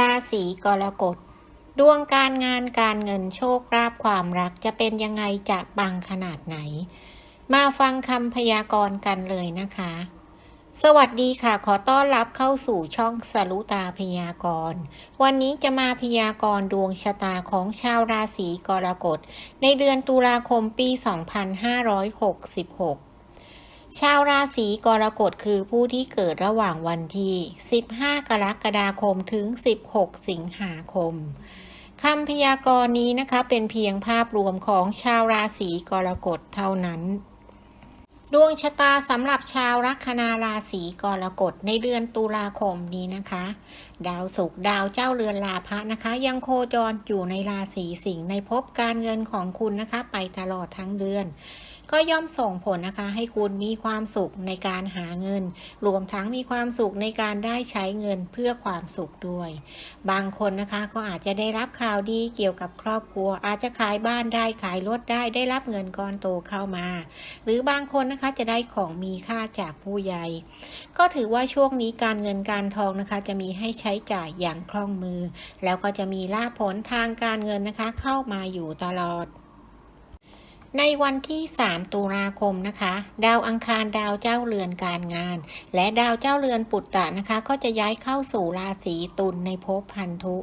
ราศีกรกฎ ดวงการงานการเงินโชคลาภความรักจะเป็นยังไงจะปังขนาดไหน มาฟังคำพยากรณ์กันเลยนะคะ สวัสดีค่ะ ขอต้อนรับเข้าสู่ช่องสรุตาพยากรณ์ วันนี้จะมาพยากรณ์ดวงชะตาของชาวราศีกรกฎ ในเดือนตุลาคมปี 2566 ชาวราศีกรกฎคือผู้ที่เกิดระหว่างวันที่ 15 กรกฎาคมถึง 16 สิงหาคมคำพยากรณ์นี้นะคะเป็นเพียงภาพรวมของชาวราศีกรกฎเท่านั้น ดวงชะตาสำหรับชาวลัคนาราศีกรกฎในเดือนตุลาคมนี้นะคะ ดาวศุกร์ดาวเจ้าเรือนลาภะนะคะ ยังโคจรอยู่ในราศีสิงห์ในภพการเงินของคุณนะคะ ไปตลอดทั้งเดือน ก็ย่อมส่งผลนะคะ ให้คุณมีความสุขในการหาเงิน รวมทั้งมีความสุขในการได้ใช้เงินเพื่อความสุขด้วย บางคนนะคะก็อาจจะได้รับข่าวดีเกี่ยวกับครอบครัว อาจจะขายบ้านได้ขายรถได้ได้รับเงินก้อนโตเข้ามา หรือบางคนนะคะจะได้ของมีค่าจากผู้ใหญ่ ก็ถือว่าช่วงนี้การเงินการทองนะคะ จะมีให้ใช้จ่ายอย่างคล่องมือ แล้วก็จะมีลาภผลทางการเงินนะคะ เข้ามาอยู่ตลอด ในวันที่ 3 ตุลาคมนะคะ ดาวอังคารดาวเจ้าเรือนการงาน และดาวเจ้าเรือนปุตตะนะคะ ก็จะย้ายเข้าสู่ราศีตุลในภพพันธุ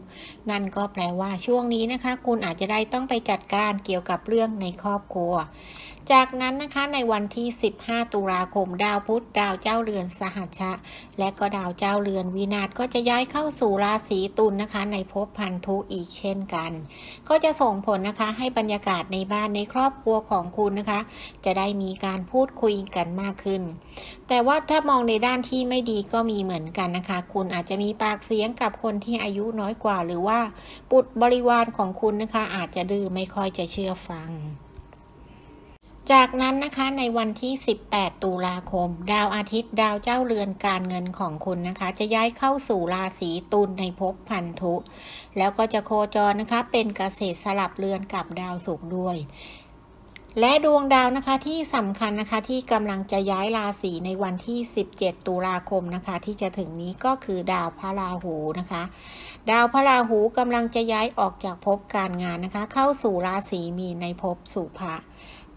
นั่นก็แปลว่าช่วงนี้นะคะ คุณอาจจะได้ต้องไปจัดการเกี่ยวกับเรื่องในครอบครัว จากนั้นนะคะในวันที่ 15 ตุลาคม ดาวพุธดาวเจ้าเรือนสหัชชะและก็ดาวเจ้าเรือนวินาศก็จะย้ายเข้าสู่ราศีตุลนะคะ ในภพพันธุอีกเช่นกัน ก็จะส่งผลนะคะให้บรรยากาศในบ้านในครอบครัวของคุณนะคะ จะได้มีการพูดคุยกันมากขึ้น แต่ว่าถ้ามองในด้านที่ไม่ดีก็มีเหมือนกันนะคะ คุณอาจจะมีปากเสียงกับคนที่อายุน้อยกว่า หรือว่าบุตบริวารของคุณนะคะ อาจจะดื้อไม่ค่อยจะเชื่อฟังจากนั้นนะคะในวันที่ 18 ตุลาคม ดาวอาทิตย์ดาวเจ้าเรือนการเงินของคุณนะคะ จะย้ายเข้าสู่ราศีตุลในภพพันธุ แล้วก็จะโคจรนะคะ เป็นเกษตรสลับเรือนกับดาวศุกร์ด้วย และดวงดาวนะคะที่สำคัญนะคะที่กำลังจะย้ายราศีในวันที่ 17 ตุลาคมนะคะ ที่จะถึงนี้ก็คือดาวพระราหูนะคะ ดาวพระราหูกำลังจะย้ายออกจากภพการงานนะคะ เข้าสู่ราศีมีนในภพสุภะ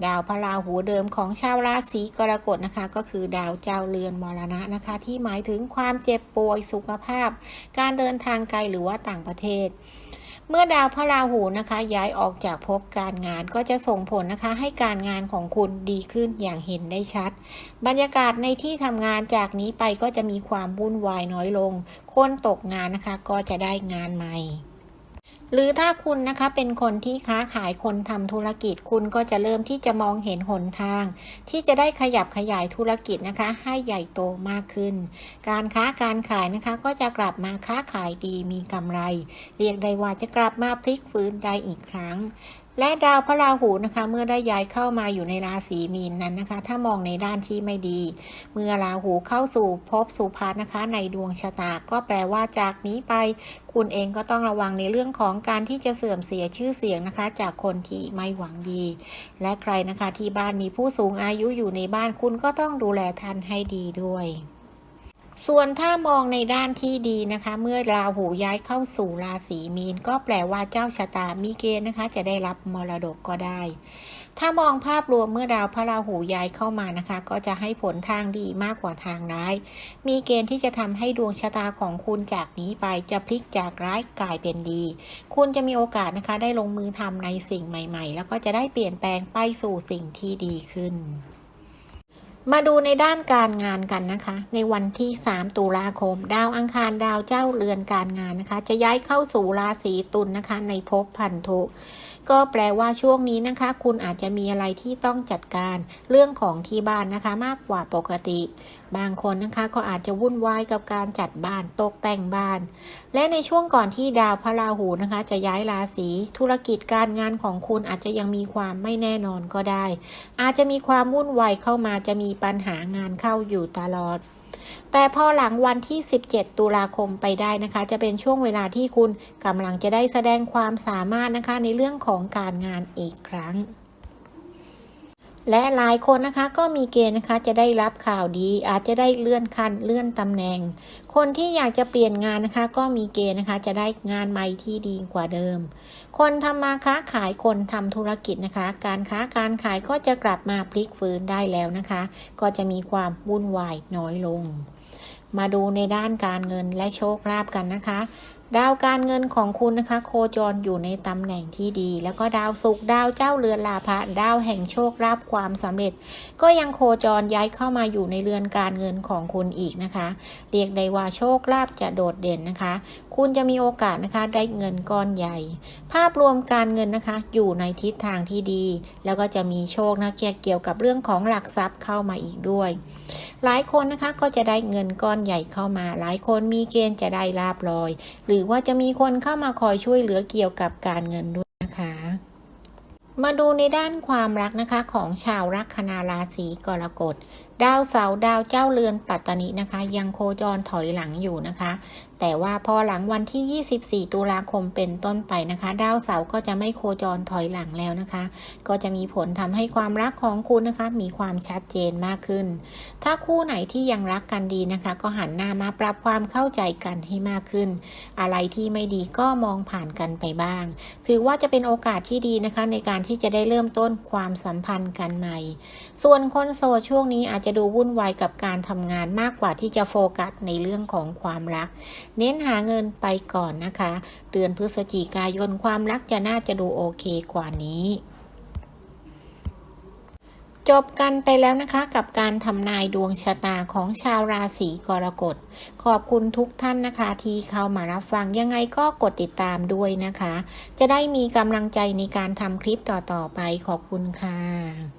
ดาวพระราหูเดิมของชาวราศีกรกฎนะคะ ก็คือดาวเจ้าเรือนมรณะนะคะ ที่หมายถึงความเจ็บป่วยสุขภาพ การเดินทางไกลหรือว่าต่างประเทศ เมื่อดาวพระราหูนะคะ ย้ายออกจากภพการงานก็จะส่งผลนะคะ ให้การงานของคุณดีขึ้นอย่างเห็นได้ชัด บรรยากาศในที่ทำงานจากนี้ไปก็จะมีความวุ่นวายน้อยลง คนตกงานนะคะก็จะได้งานใหม่ หรือถ้าคุณนะคะเป็นคนที่ค้าขายคนทำธุรกิจ คุณก็จะเริ่มที่จะมองเห็นหนทาง ที่จะได้ขยับขยายธุรกิจนะคะ ให้ใหญ่โตมากขึ้น การค้าการขายนะคะ ก็จะกลับมาค้าขายดีมีกำไร เรียกได้ว่าจะกลับมาพลิกฟื้นได้อีกครั้ง และดาวพระราหูนะคะเมื่อได้ย้ายเข้ามาอยู่ในราศีมีนนั้นนะคะ ถ้ามองในด้านที่ไม่ดี เมื่อราหูเข้าสู่ภพสุภานะคะ ในดวงชะตาก็แปลว่าจากนี้ไป คุณเองก็ต้องระวังในเรื่องของการที่จะเสื่อมเสียชื่อเสียงนะคะ จากคนที่ไม่หวังดี และใครนะคะที่บ้านมีผู้สูงอายุอยู่ในบ้านคุณก็ต้องดูแลท่านให้ดีด้วย ส่วนถ้ามองในด้านที่ดีนะคะ เมื่อราหูย้ายเข้าสู่ราศีมีน ก็แปลว่าเจ้าชะตามีเกณฑ์นะคะ จะได้รับมรดกก็ได้ ถ้ามองภาพรวมเมื่อดาวพระราหูย้ายเข้ามานะคะ ก็จะให้ผลทางดีมากกว่าทางร้าย มีเกณฑ์ที่จะทำให้ดวงชะตาของคุณจากนี้ไปจะพลิกจากร้ายกลายเป็นดี คุณจะมีโอกาสนะคะ ได้ลงมือทำในสิ่งใหม่ ๆ แล้วก็จะได้เปลี่ยนแปลงไปสู่สิ่งที่ดีขึ้น มาดูในด้านการงานกันนะคะ ในวันที่ 3 ตุลาคม ดาวอังคารดาวเจ้าเรือนการงานนะคะ จะย้ายเข้าสู่ราศีตุลนะคะ ในภพพันธุ ก็แปลว่าช่วงนี้นะคะ คุณอาจจะมีอะไรที่ต้องจัดการเรื่องของที่บ้านนะคะมากกว่าปกติ บางคนนะคะก็อาจจะวุ่นวายกับการจัดบ้านตกแต่งบ้าน และในช่วงก่อนที่ดาวพระราหูนะคะ จะย้ายราศีธุรกิจการงานของคุณอาจจะยังมีความไม่แน่นอนก็ได้ อาจจะมีความวุ่นวายเข้ามาจะมีปัญหางานเข้าอยู่ตลอด แต่พอหลังวันที่ 17 ตุลาคมไปได้นะคะ จะเป็นช่วงเวลาที่คุณกำลังจะได้แสดงความสามารถนะคะในเรื่องของการงานอีกครั้ง และหลายคนนะคะก็มีเกณฑ์นะคะจะได้รับข่าวดี อาจจะได้เลื่อนขั้นเลื่อนตำแหน่ง คนที่อยากจะเปลี่ยนงานนะคะ ก็มีเกณฑ์นะคะจะได้งานใหม่ที่ดีกว่าเดิม คนทำมาค้าขายคนทำธุรกิจนะคะ การค้าการขายก็จะกลับมาพลิกฟื้นได้แล้วนะคะ ก็จะมีความวุ่นวายน้อยลง มาดูในด้านการเงินและโชคลาภกันนะคะ ดาวการเงินของคุณนะคะ โคจรอยู่ในตำแหน่งที่ดี แล้วก็ดาวศุกดาวเจ้าเรือนลาภะดาวแห่งโชคลาภความสำเร็จ ก็ยังโคจรย้ายเข้ามาอยู่ในเรือนการเงินของคุณอีกนะคะ เรียกได้ว่าโชคลาภจะโดดเด่นนะคะ คุณจะมีโอกาสนะคะได้เงินก้อนใหญ่ ภาพรวมการเงินนะคะ อยู่ในทิศทางที่ดี แล้วก็จะมีโชคนะเกี่ยวกับเรื่องของหลักทรัพย์เข้ามาอีกด้วย หลายคนนะคะก็จะได้เงินก้อนใหญ่เข้ามา หลายคนมีเกณฑ์จะได้ลาบลอยหรือือว่าจะมีคนเข้ามาคอยช่วยเหลือเกี่ยวกับการเงินด้วยนะคะ มาดูในด้านความรักนะคะของชาวลัคนาราศีกรกฎ ดาวเสาร์ดาวเจ้าเรือนปัตตนินะคะ ยังโคจรถอยหลังอยู่นะคะ แต่ว่าพอหลังวันที่ 24 ตุลาคมเป็นต้นไปนะคะ ดาวเสาร์ก็จะไม่โคจรถอยหลังแล้วนะคะ ก็จะมีผลทำให้ความรักของคุณนะคะ มีความชัดเจนมากขึ้น ถ้าคู่ไหนที่ยังรักกันดีนะคะ ก็หันหน้ามาปรับความเข้าใจกันให้มากขึ้น อะไรที่ไม่ดีก็มองผ่านกันไปบ้าง ถือว่าจะเป็นโอกาสที่ดีนะคะ ในการที่จะได้เริ่มต้นความสัมพันธ์กันใหม่ ส่วนคนโสดช่วงนี้อาจจะจะดูวุ่นวายกับการทำงานมากกว่าที่จะโฟกัสในเรื่องของความรัก เน้นหาเงินไปก่อนนะคะ เดือนพฤศจิกายนความรักจะน่าจะดูโอเคกว่านี้จบกันไปแล้วนะคะกับการทำนายดวงชะตาของชาวราศีกรกฎ ขอบคุณทุกท่านนะคะที่เข้ามารับฟังยังไงก็กดติดตามด้วยนะคะ จะได้มีกำลังใจในการทำคลิปต่อๆไปขอบคุณค่ะ